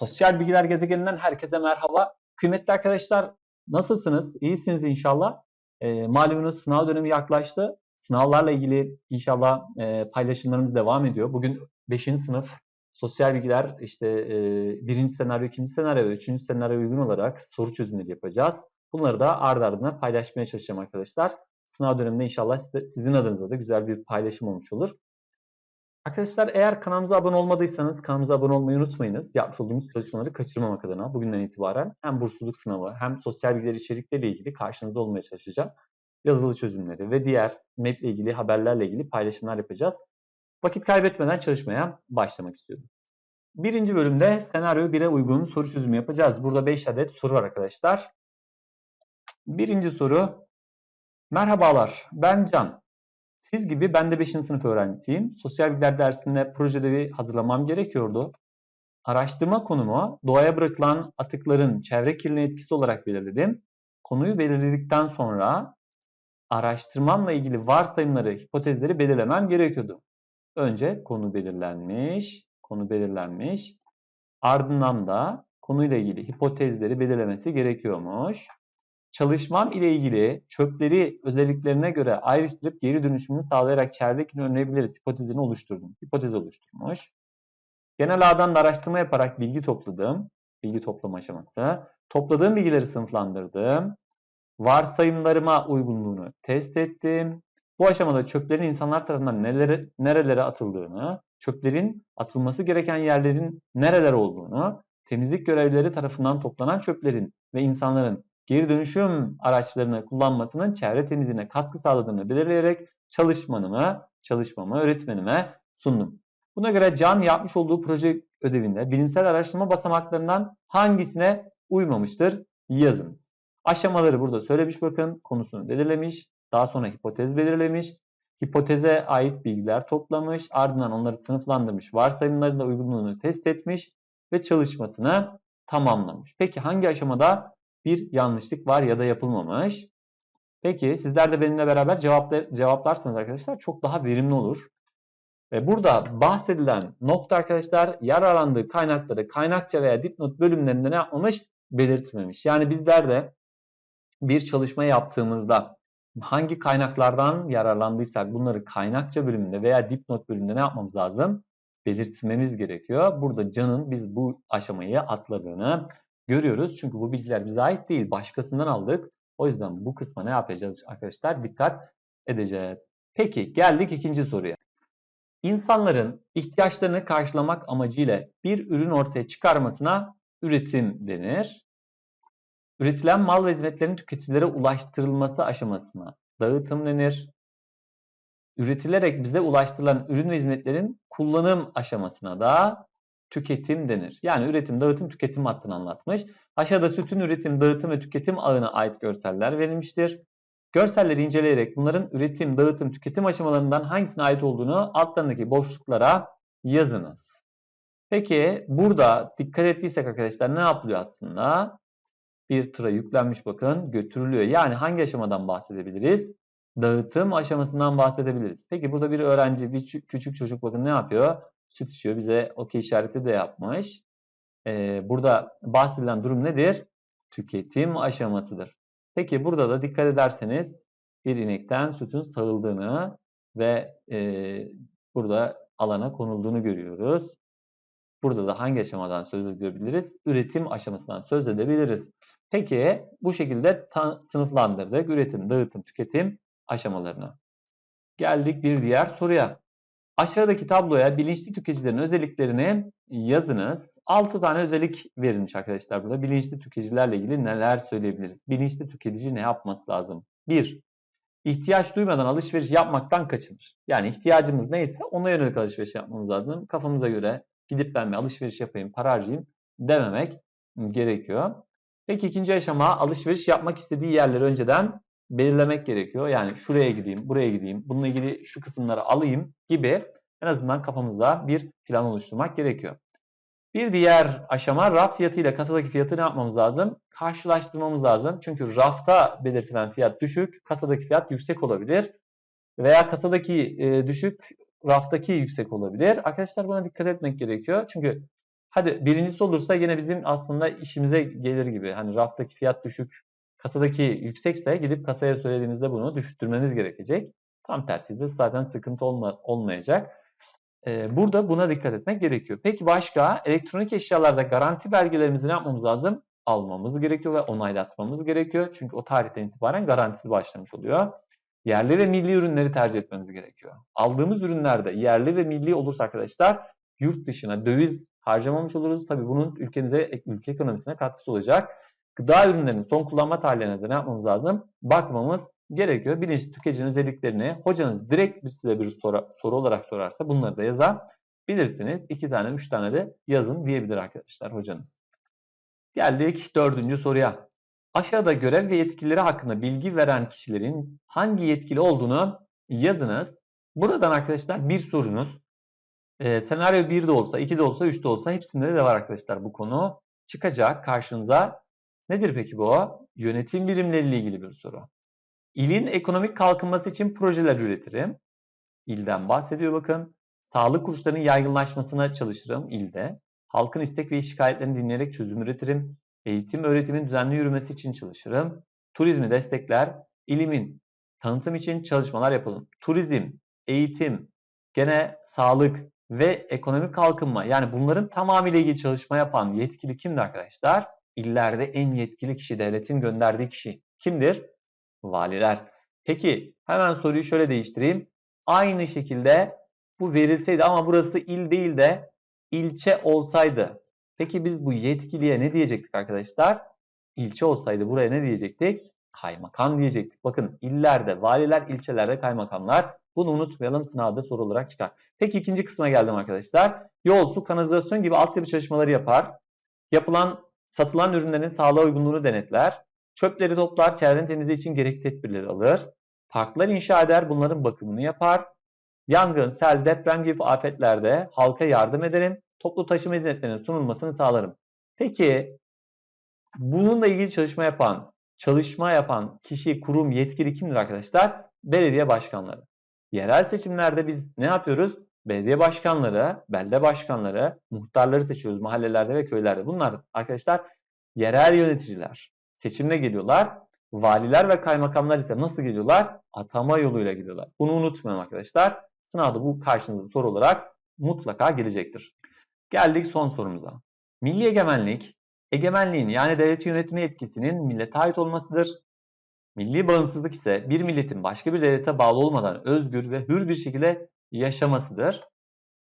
Sosyal Bilgiler Gezegeninden herkese merhaba. Kıymetli arkadaşlar nasılsınız? İyisiniz inşallah. E, malumunuz sınav dönemi yaklaştı. Sınavlarla ilgili inşallah e, paylaşımlarımız devam ediyor. Bugün 5. sınıf sosyal bilgiler işte e, birinci senaryo, ikinci senaryo ve üçüncü senaryo uygun olarak soru çözümleri yapacağız. Bunları da ardı ardına paylaşmaya çalışacağım arkadaşlar. Sınav döneminde inşallah sizin adınıza da güzel bir paylaşım olmuş olur. Arkadaşlar eğer kanalımıza abone olmadıysanız kanalımıza abone olmayı unutmayınız. Yapmış olduğumuz çalışmaları kaçırmamak adına bugünden itibaren hem bursluluk sınavı hem sosyal bilgiler içerikleriyle ilgili karşınızda olmaya çalışacağım. Yazılı çözümleri ve diğer MEP ile ilgili haberlerle ilgili paylaşımlar yapacağız. Vakit kaybetmeden çalışmaya başlamak istiyorum. Birinci bölümde senaryo 1'e uygun soru çözümü yapacağız. Burada 5 adet soru var arkadaşlar. Birinci soru. Merhabalar ben Can. Siz gibi ben de 5. sınıf öğrencisiyim. Sosyal bilgiler dersinde proje ödevi hazırlamam gerekiyordu. Araştırma konumu doğaya bırakılan atıkların çevre kirliliğine etkisi olarak belirledim. Konuyu belirledikten sonra araştırmamla ilgili varsayımları, hipotezleri belirlemem gerekiyordu. Önce konu belirlenmiş, konu belirlenmiş. Ardından da konuyla ilgili hipotezleri belirlemesi gerekiyormuş. Çalışmam ile ilgili çöpleri özelliklerine göre ayrıştırıp geri dönüşümünü sağlayarak çevredekini önleyebiliriz hipotezini oluşturdum. Hipotez oluşturmuş. Genel ağdan da araştırma yaparak bilgi topladım. Bilgi toplama aşaması. Topladığım bilgileri sınıflandırdım. Varsayımlarıma uygunluğunu test ettim. Bu aşamada çöplerin insanlar tarafından nelere, nerelere atıldığını, çöplerin atılması gereken yerlerin nereler olduğunu, temizlik görevlileri tarafından toplanan çöplerin ve insanların geri dönüşüm araçlarını kullanmasının çevre temizliğine katkı sağladığını belirleyerek çalışmanımı, çalışmamı öğretmenime sundum. Buna göre Can yapmış olduğu proje ödevinde bilimsel araştırma basamaklarından hangisine uymamıştır yazınız. Aşamaları burada söylemiş bakın konusunu belirlemiş, daha sonra hipotez belirlemiş, hipoteze ait bilgiler toplamış, ardından onları sınıflandırmış, varsayımlarıyla uygunluğunu test etmiş ve çalışmasını tamamlamış. Peki hangi aşamada bir yanlışlık var ya da yapılmamış. Peki sizler de benimle beraber cevaplar, cevaplarsanız arkadaşlar çok daha verimli olur. Ve burada bahsedilen nokta arkadaşlar yararlandığı kaynakları kaynakça veya dipnot bölümlerinde ne yapmamış? Belirtmemiş. Yani bizler de bir çalışma yaptığımızda hangi kaynaklardan yararlandıysak bunları kaynakça bölümünde veya dipnot bölümünde ne yapmamız lazım? Belirtmemiz gerekiyor. Burada Can'ın biz bu aşamayı atladığını görüyoruz. Çünkü bu bilgiler bize ait değil. Başkasından aldık. O yüzden bu kısma ne yapacağız arkadaşlar? Dikkat edeceğiz. Peki geldik ikinci soruya. İnsanların ihtiyaçlarını karşılamak amacıyla bir ürün ortaya çıkarmasına üretim denir. Üretilen mal ve hizmetlerin tüketicilere ulaştırılması aşamasına dağıtım denir. Üretilerek bize ulaştırılan ürün ve hizmetlerin kullanım aşamasına da tüketim denir. Yani üretim, dağıtım, tüketim hattını anlatmış. Aşağıda sütün üretim, dağıtım ve tüketim ağına ait görseller verilmiştir. Görselleri inceleyerek bunların üretim, dağıtım, tüketim aşamalarından hangisine ait olduğunu altlarındaki boşluklara yazınız. Peki burada dikkat ettiysek arkadaşlar ne yapılıyor aslında? Bir tıra yüklenmiş bakın götürülüyor. Yani hangi aşamadan bahsedebiliriz? Dağıtım aşamasından bahsedebiliriz. Peki burada bir öğrenci, bir küçük çocuk bakın ne yapıyor? Süt içiyor. Bize okey işareti de yapmış. Ee, burada bahsedilen durum nedir? Tüketim aşamasıdır. Peki burada da dikkat ederseniz bir inekten sütün sağıldığını ve e, burada alana konulduğunu görüyoruz. Burada da hangi aşamadan söz edebiliriz? Üretim aşamasından söz edebiliriz. Peki bu şekilde sınıflandırdık. Üretim, dağıtım, tüketim aşamalarını. Geldik bir diğer soruya. Aşağıdaki tabloya bilinçli tüketicilerin özelliklerini yazınız. 6 tane özellik verilmiş arkadaşlar burada. Bilinçli tüketicilerle ilgili neler söyleyebiliriz? Bilinçli tüketici ne yapması lazım? 1. İhtiyaç duymadan alışveriş yapmaktan kaçınır. Yani ihtiyacımız neyse ona yönelik alışveriş yapmamız lazım. Kafamıza göre gidip ben bir alışveriş yapayım, para harcayayım dememek gerekiyor. Peki ikinci aşama alışveriş yapmak istediği yerleri önceden belirlemek gerekiyor. Yani şuraya gideyim, buraya gideyim, bununla ilgili şu kısımları alayım gibi en azından kafamızda bir plan oluşturmak gerekiyor. Bir diğer aşama raf fiyatı ile kasadaki fiyatı ne yapmamız lazım? Karşılaştırmamız lazım. Çünkü rafta belirtilen fiyat düşük, kasadaki fiyat yüksek olabilir. Veya kasadaki e, düşük, raftaki yüksek olabilir. Arkadaşlar buna dikkat etmek gerekiyor. Çünkü Hadi birincisi olursa yine bizim aslında işimize gelir gibi. Hani raftaki fiyat düşük, kasadaki yüksekse gidip kasaya söylediğimizde bunu düşürtmemiz gerekecek. Tam tersi de zaten sıkıntı olma, olmayacak. Ee, burada buna dikkat etmek gerekiyor. Peki başka elektronik eşyalarda garanti belgelerimizi ne yapmamız lazım? Almamız gerekiyor ve onaylatmamız gerekiyor. Çünkü o tarihten itibaren garantisi başlamış oluyor. Yerli ve milli ürünleri tercih etmemiz gerekiyor. Aldığımız ürünlerde yerli ve milli olursa arkadaşlar yurt dışına döviz harcamamış oluruz. Tabii bunun ülkemize, ülke ekonomisine katkısı olacak. Gıda ürünlerinin son kullanma tarihlerine de ne yapmamız lazım? Bakmamız gerekiyor. Bilinçli tüketicinin özelliklerini hocanız direkt size bir soru, soru olarak sorarsa bunları da yazabilirsiniz. İki tane, üç tane de yazın diyebilir arkadaşlar hocanız. Geldik dördüncü soruya. Aşağıda görev ve yetkileri hakkında bilgi veren kişilerin hangi yetkili olduğunu yazınız. Buradan arkadaşlar bir sorunuz. Ee, senaryo 1 de olsa, 2 de olsa, 3 de olsa hepsinde de var arkadaşlar bu konu. Çıkacak karşınıza. Nedir peki bu? Yönetim birimleriyle ilgili bir soru. İlin ekonomik kalkınması için projeler üretirim. İlden bahsediyor bakın. Sağlık kurslarının yaygınlaşmasına çalışırım ilde. Halkın istek ve şikayetlerini dinleyerek çözüm üretirim. Eğitim öğretimin düzenli yürümesi için çalışırım. Turizmi destekler. İlimin tanıtım için çalışmalar yapalım. Turizm, eğitim, gene sağlık ve ekonomik kalkınma yani bunların tamamıyla ilgili çalışma yapan yetkili kimdir arkadaşlar? İllerde en yetkili kişi, devletin gönderdiği kişi kimdir? Valiler. Peki hemen soruyu şöyle değiştireyim. Aynı şekilde bu verilseydi ama burası il değil de ilçe olsaydı. Peki biz bu yetkiliye ne diyecektik arkadaşlar? İlçe olsaydı buraya ne diyecektik? Kaymakam diyecektik. Bakın illerde valiler, ilçelerde kaymakamlar. Bunu unutmayalım sınavda soru olarak çıkar. Peki ikinci kısma geldim arkadaşlar. Yol, su, kanalizasyon gibi altyapı çalışmaları yapar. Yapılan, satılan ürünlerin sağlığa uygunluğunu denetler. Çöpleri toplar, çevrenin temizliği için gerekli tedbirleri alır. Parklar inşa eder, bunların bakımını yapar. Yangın, sel, deprem gibi afetlerde halka yardım ederim. Toplu taşıma hizmetlerinin sunulmasını sağlarım. Peki bununla ilgili çalışma yapan, çalışma yapan kişi, kurum, yetkili kimdir arkadaşlar? Belediye başkanları. Yerel seçimlerde biz ne yapıyoruz? Belediye başkanları, belde başkanları, muhtarları seçiyoruz mahallelerde ve köylerde. Bunlar arkadaşlar yerel yöneticiler. Seçimde geliyorlar. Valiler ve kaymakamlar ise nasıl geliyorlar? Atama yoluyla geliyorlar. Bunu unutmayın arkadaşlar. Sınavda bu karşınıza soru olarak mutlaka gelecektir. Geldik son sorumuza. Milli egemenlik, egemenliğin yani devlet yönetme etkisinin millete ait olmasıdır. Milli bağımsızlık ise bir milletin başka bir devlete bağlı olmadan özgür ve hür bir şekilde yaşamasıdır.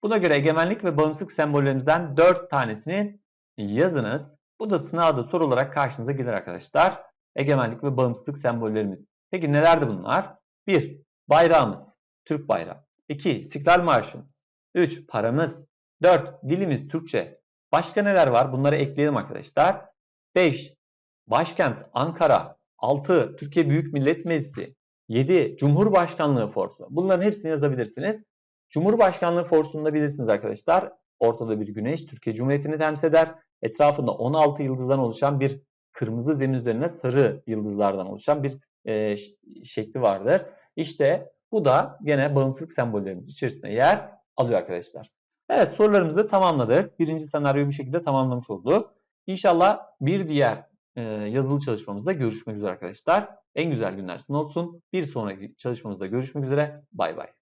Buna göre egemenlik ve bağımsızlık sembollerimizden 4 tanesini yazınız. Bu da sınavda soru olarak karşınıza gelir arkadaşlar. Egemenlik ve bağımsızlık sembollerimiz. Peki nelerdi bunlar? 1. Bayrağımız, Türk bayrağı. 2. İstiklal Marşımız. 3. Paramız. 4. Dilimiz Türkçe. Başka neler var? Bunları ekleyelim arkadaşlar. 5. Başkent Ankara. 6. Türkiye Büyük Millet Meclisi. 7. Cumhurbaşkanlığı Forsu. Bunların hepsini yazabilirsiniz. Cumhurbaşkanlığı Forsu'nu bilirsiniz arkadaşlar. Ortada bir güneş Türkiye Cumhuriyeti'ni temsil eder. Etrafında 16 yıldızdan oluşan bir kırmızı zemin üzerine sarı yıldızlardan oluşan bir e, şekli vardır. İşte bu da gene bağımsızlık sembollerimiz içerisinde yer alıyor arkadaşlar. Evet sorularımızı tamamladık. Birinci senaryoyu bu şekilde tamamlamış olduk. İnşallah bir diğer e, yazılı çalışmamızda görüşmek üzere arkadaşlar. En güzel günler sizin olsun. Bir sonraki çalışmamızda görüşmek üzere. Bay bay.